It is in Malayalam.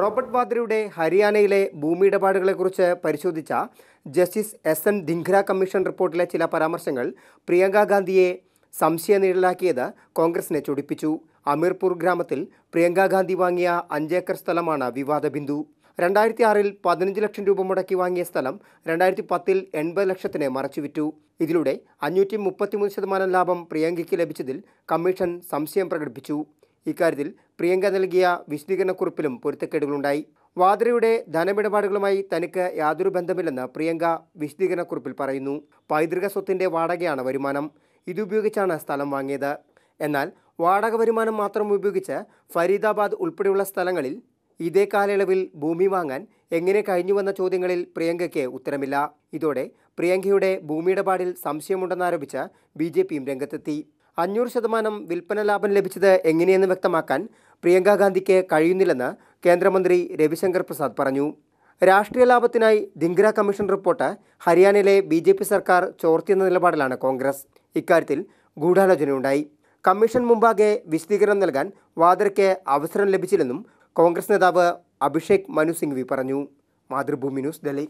റോബർട്ട് വാദ്രയുടെ ഹരിയാനയിലെ ഭൂമി ഇടപാടുകളെക്കുറിച്ച് പരിശോധിച്ച justice S N Dhingra commission റിപ്പോർട്ടിലെ ചില പരാമർശങ്ങൾ പ്രിയങ്ക ഗാന്ധിയെ സംശയനിഴലാക്കിയത് കോൺഗ്രസിനെ ചൊടിപ്പിച്ചു. അമീർപൂർ ഗ്രാമത്തിൽ പ്രിയങ്ക ഗാന്ധി വാങ്ങിയ അഞ്ചേക്കർ സ്ഥലമാണ് വിവാദ ബിന്ദു. രണ്ടായിരത്തി ആറിൽ പതിനഞ്ച് ലക്ഷം രൂപ മുടക്കി വാങ്ങിയ സ്ഥലം രണ്ടായിരത്തി പത്തിൽ എൺപത് ലക്ഷത്തിന് മറച്ചുവിറ്റു. ഇതിലൂടെ അഞ്ഞൂറ്റി മുപ്പത്തിമൂന്ന് ശതമാനം ലാഭം പ്രിയങ്കയ്ക്ക് ലഭിച്ചതിൽ കമ്മീഷൻ സംശയം പ്രകടിപ്പിച്ചു. ഇക്കാര്യത്തിൽ പ്രിയങ്ക നൽകിയ വിശദീകരണക്കുറിപ്പിലും പൊരുത്തക്കേടുകളുണ്ടായി. വാദ്രയുടെ ധനമിടപാടുകളുമായി തനിക്ക് യാതൊരു ബന്ധമില്ലെന്ന് പ്രിയങ്ക വിശദീകരണക്കുറിപ്പിൽ പറയുന്നു. പൈതൃക സ്വത്തിന്റെ വാടകയാണ് വരുമാനം. ഇതുപയോഗിച്ചാണ് സ്ഥലം വാങ്ങിയത്. എന്നാൽ വാടക വരുമാനം മാത്രം ഉപയോഗിച്ച് ഫരീദാബാദ് ഉൾപ്പെടെയുള്ള സ്ഥലങ്ങളിൽ ഇതേ കാലയളവിൽ ഭൂമി വാങ്ങാൻ എങ്ങനെ കഴിഞ്ഞുവെന്ന ചോദ്യങ്ങളിൽ പ്രിയങ്കയ്ക്ക് ഉത്തരമില്ല. ഇതോടെ പ്രിയങ്കയുടെ ഭൂമിയിടപാടിൽ സംശയമുണ്ടെന്നാരോപിച്ച് ബി ജെ പിയും രംഗത്തെത്തി. അഞ്ഞൂറ് ശതമാനം വിൽപ്പന ലാഭം ലഭിച്ചത് എങ്ങനെയെന്ന് വ്യക്തമാക്കാൻ പ്രിയങ്ക ഗാന്ധിക്ക് കഴിയുന്നില്ലെന്ന് കേന്ദ്രമന്ത്രി രവിശങ്കർ പ്രസാദ് പറഞ്ഞു. രാഷ്ട്രീയ ലാഭത്തിനായി ധിങ്ര കമ്മീഷൻ റിപ്പോർട്ട് ഹരിയാനയിലെ ബി ജെ പി സർക്കാർ ചോർത്തിയെന്ന നിലപാടിലാണ് കോൺഗ്രസ്. ഇക്കാര്യത്തിൽ ഗൂഢാലോചനയുണ്ടായി. കമ്മീഷൻ മുമ്പാകെ വിശദീകരണം നൽകാൻ വാദ്രയ്ക്ക് അവസരം ലഭിച്ചില്ലെന്നും കോൺഗ്രസ് നേതാവ് അഭിഷേക് മനു സിംഗ്വി പറഞ്ഞു. മാതൃഭൂമി ന്യൂസ് ഡൽഹി.